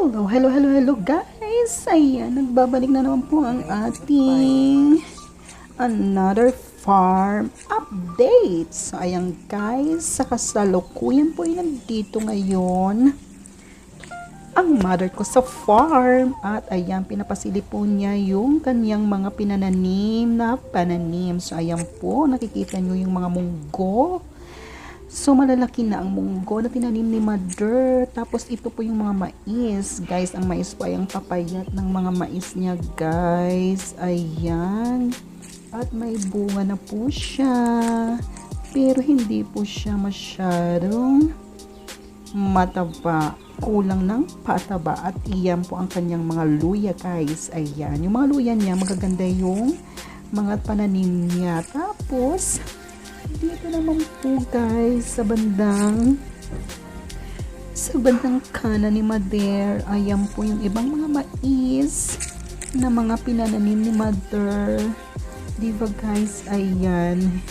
Hello, hello, hello, hello guys! Ayan, nagbabalik na naman po ang ating another farm update. So, ayan guys, sa kasalukuyan po ay nandito ngayon ang mother ko sa farm. At ayan, pinapasili po niya yung kanyang mga pinananim na pananim. So, ayan po, nakikita nyo yung mga munggo. So, malalaki na ang munggo na tinanim ni Mother. Tapos, ito po yung mga mais. Guys, ang mais po ay ang papayat ng mga mais niya, guys. Ayan. At may bunga na po siya. Pero, hindi po siya masyadong mataba. Kulang ng pataba. At iyan po ang kanyang mga luya, guys. Ayan. Yung mga luya niya, magaganda yung mga pananim niya. Tapos, dito naman po guys sa bandang sa bandang kanan ni Mother ayan po yung ibang mga mais na mga pinananim ni Mother diba guys? Ayan.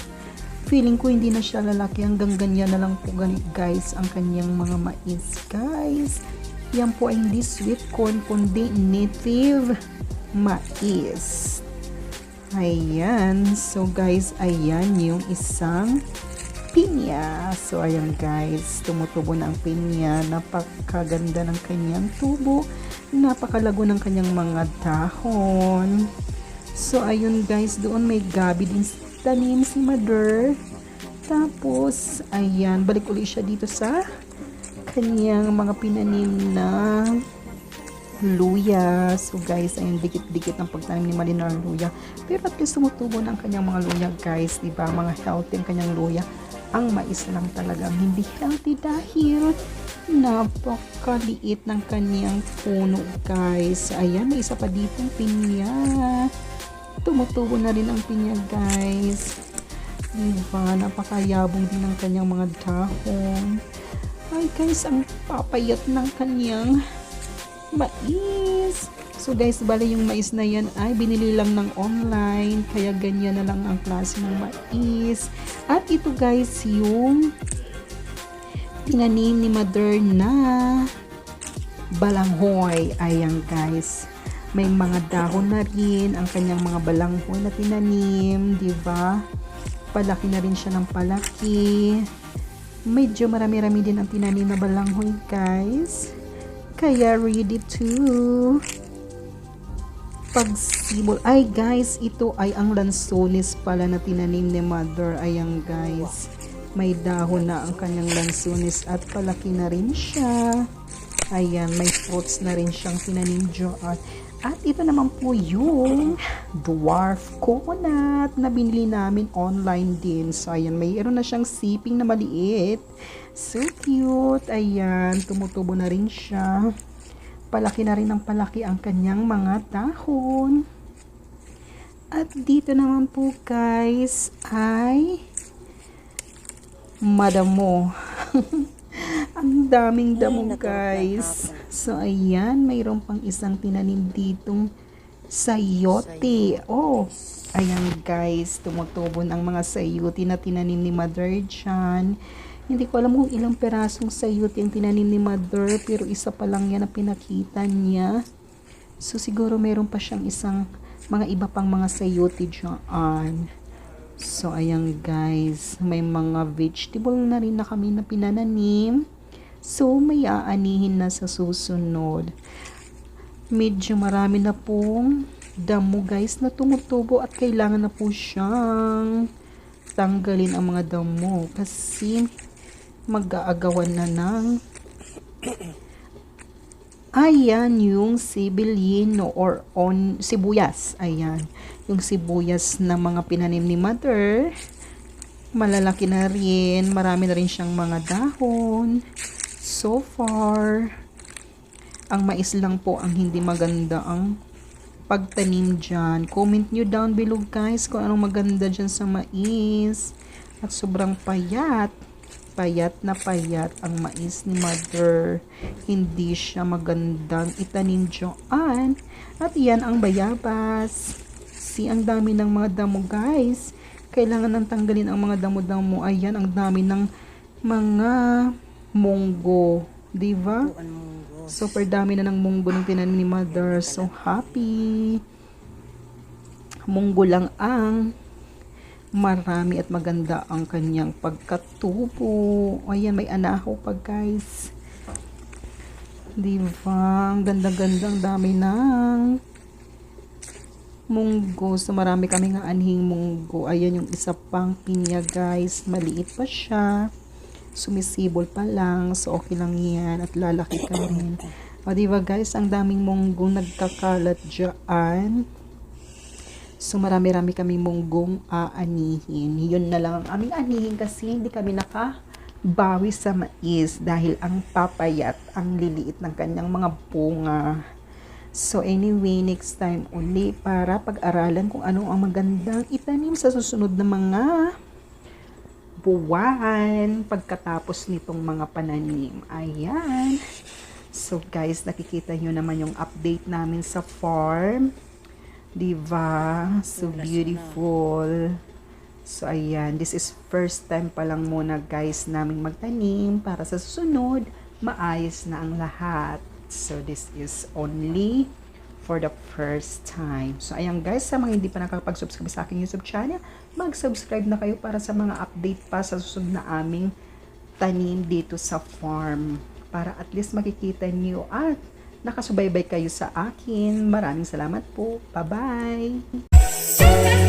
Feeling ko hindi na siya lalaki. Hanggang ganyan na lang po guys ang kanyang mga mais guys. Yan po ay hindi sweet corn kundi native mais Ayan. So, guys, ayan yung isang pinya. So, ayan guys, tumutubo na ang pinya. Napakaganda ng kanyang tubo. Napakalago ng kanyang mga dahon. So, ayun guys, doon may gabi din tanim si Mother. Tapos, ayan, balik ulit siya dito sa kanyang mga pinanim na luya. So guys, ayun dikit-dikit ang pagtanim ni Malina ng luya. Pero at least tumutubo ng kanyang mga luya guys, di ba? Mga healthy ang kanyang luya. Ang mais lang talagang hindi healthy dahil napakaliit ng kanyang puno guys. Ayan, may isa pa ditong pinya. Tumutubo na rin ang pinya guys. Diba? Napakayabong din ng kanyang mga dahon. Ay guys, ang papayat ng kanyang mais. So guys, bali yung mais na yan ay binili lang ng online. Kaya ganyan na lang ang klase ng mais. At ito guys, yung tinanim ni Mother na balanghoy. Ayan guys. May mga dahon na rin ang kanyang mga balanghoy na tinanim. ba? Palaki na rin siya ng palaki. Medyo marami-rami din ang tinanim na balanghoy guys. Kaya ready to pagsibol. Ay guys, ito ay ang lansones pala na tinanim ni mother. Ayan guys. May dahon na ang kanyang lansones at palaki na rin siya. Ayan, may fruits na rin siyang tinanim dyan. At ito naman po yung dwarf coconut na binili namin online din. So, ayan, mayroon na siyang siping na maliit. So cute. Ayan, tumutubo na rin siya. Palaki na rin ng palaki ang kanyang mga dahon. At dito naman po guys ay madamo. Ang daming damo guys. So ayan, mayroon pang isang tinanim ditong sayote. Oh, ayan guys, tumutubo ang mga sayote na tinanim ni Mother Chan. Hindi ko alam kung ilang perasong sayote ang tinanim ni Mother, pero isa pa lang yan na pinakita niya. So siguro meron pa siyang isang mga iba pang mga sayote dyan. So, ayan guys, may mga vegetable na rin na kami na pinananim. So, may aanihin na sa susunod. Medyo marami na pong damo guys na tumutubo at kailangan na po siyang tanggalin ang mga damo kasi mag-aagawan na ng Ayan yung sibilino or on sibuyas. Ayan. Yung sibuyas na mga pinanim ni mother. Malalaki na rin. Marami na rin siyang mga dahon. So far, ang mais lang po ang hindi maganda ang pagtanim dyan. Comment nyo down below guys kung anong maganda dyan sa mais. At sobrang payat payat na payat ang mais ni mother. Hindi siya magandang itanim dyan. At yan ang bayabas. Si ang dami ng mga damo guys. Kailangan nang tanggalin ang mga damo-damo. Ayan, ang dami ng mga munggo. Diba? Super dami na ng munggo ng tinanim ni Mother. So happy. Munggo lang ang marami at maganda ang kanyang pagkatubo. Ayan, may anaho pa guys. Diba? Ang ganda-ganda. Ang dami ng munggo. So, marami kami nga anhing munggo. Ayan yung isa pang pinya, guys. Maliit pa siya. Sumisibol pa lang. So, okay lang yan. At lalaki ka rin. O, diba, guys? Ang daming munggo nagkakalat dyan. So, marami-rami kami munggong aanihin. Yun na lang ang aming anihin kasi hindi kami nakabawi sa mais dahil ang papayat, ang liliit ng kanyang mga bunga. So anyway, next time uli para pag-aralan kung ano ang magandang itanim sa susunod na mga buwan pagkatapos nitong mga pananim. Ayan. So guys, nakikita nyo naman yung update namin sa farm. Diba? So beautiful. So ayan, this is first time pa lang muna guys namin magtanim para sa susunod, maayos na ang lahat. So this is only for the first time. So ayan guys, sa mga hindi pa nakapag-subscribe sa aking YouTube channel, mag-subscribe na kayo para sa mga update pa sa susunod na aming tanim dito sa farm. Para at least makikita niyo at nakasubaybay kayo sa akin. Maraming salamat po. Bye-bye!